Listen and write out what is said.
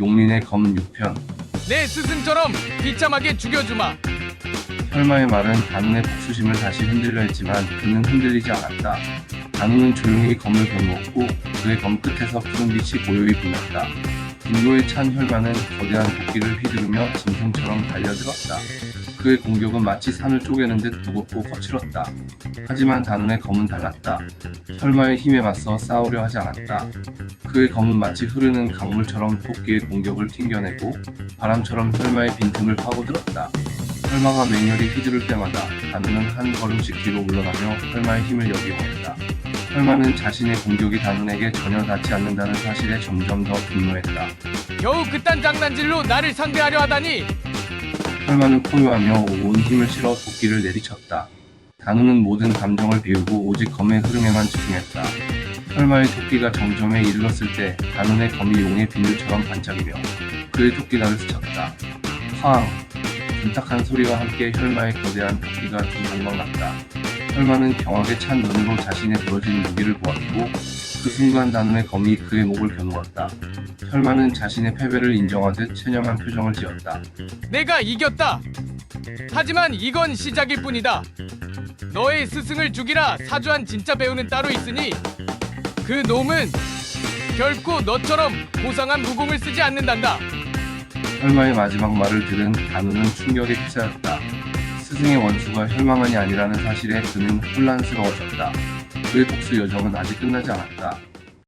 용린의 검 6편 내 스승처럼 비참하게 죽여주마. 혈마의 말은 단우의 복수심을 다시 흔들려 했지만 그는 흔들리지 않았다. 단우는 조용히 검을 겨누었고 그의 검 끝에서 푸른 빛이 고요히 빛났다. 분노에 찬 혈마는 거대한 도끼를 휘두르며 짐승처럼 달려들었다. 그의 공격은 마치 산을 쪼개는 듯 무겁고 거칠었다. 하지만 단운의 검은 달랐다. 혈마의 힘에 맞서 싸우려 하지 않았다. 그의 검은 마치 흐르는 강물처럼 토끼의 공격을 튕겨내고 바람처럼 혈마의 빈틈을 파고들었다. 혈마가 맹렬히 휘두를 때마다 단우는 한 걸음씩 뒤로 물러나며 혈마의 힘을 역이용했다. 혈마는 자신의 공격이 단운에게 전혀 닿지 않는다는 사실에 점점 더 분노했다. 겨우 그딴 장난질로 나를 상대하려 하다니. 혈마는 포효하며 온 힘을 실어 도끼를 내리쳤다. 단우는 모든 감정을 비우고 오직 검의 흐름에만 집중했다. 혈마의 토끼가 정점에 이르렀을 때 단운의 검이 용의 비늘처럼 반짝이며 그의 토끼날을 스쳤다. 쾅! 둔탁한 소리와 함께 혈마의 거대한 토끼가 두 공방 났다. 혈마는 경악에 찬 눈으로 자신의 부러진 무기를 보았고 그 순간 단운의 검이 그의 목을 겨누었다. 혈마는 자신의 패배를 인정하듯 체념한 표정을 지었다. 내가 이겼다. 하지만 이건 시작일 뿐이다. 너의 스승을 죽이라 사주한 진짜 배우는 따로 있으니 그 놈은 결코 너처럼 고상한 무공을 쓰지 않는단다. 혈마의 마지막 말을 들은 단우는 충격에 휩싸였다. 스승의 원수가 혈마만이 아니라는 사실에 그는 혼란스러워졌다. 그의 복수 여정은 아직 끝나지 않았다.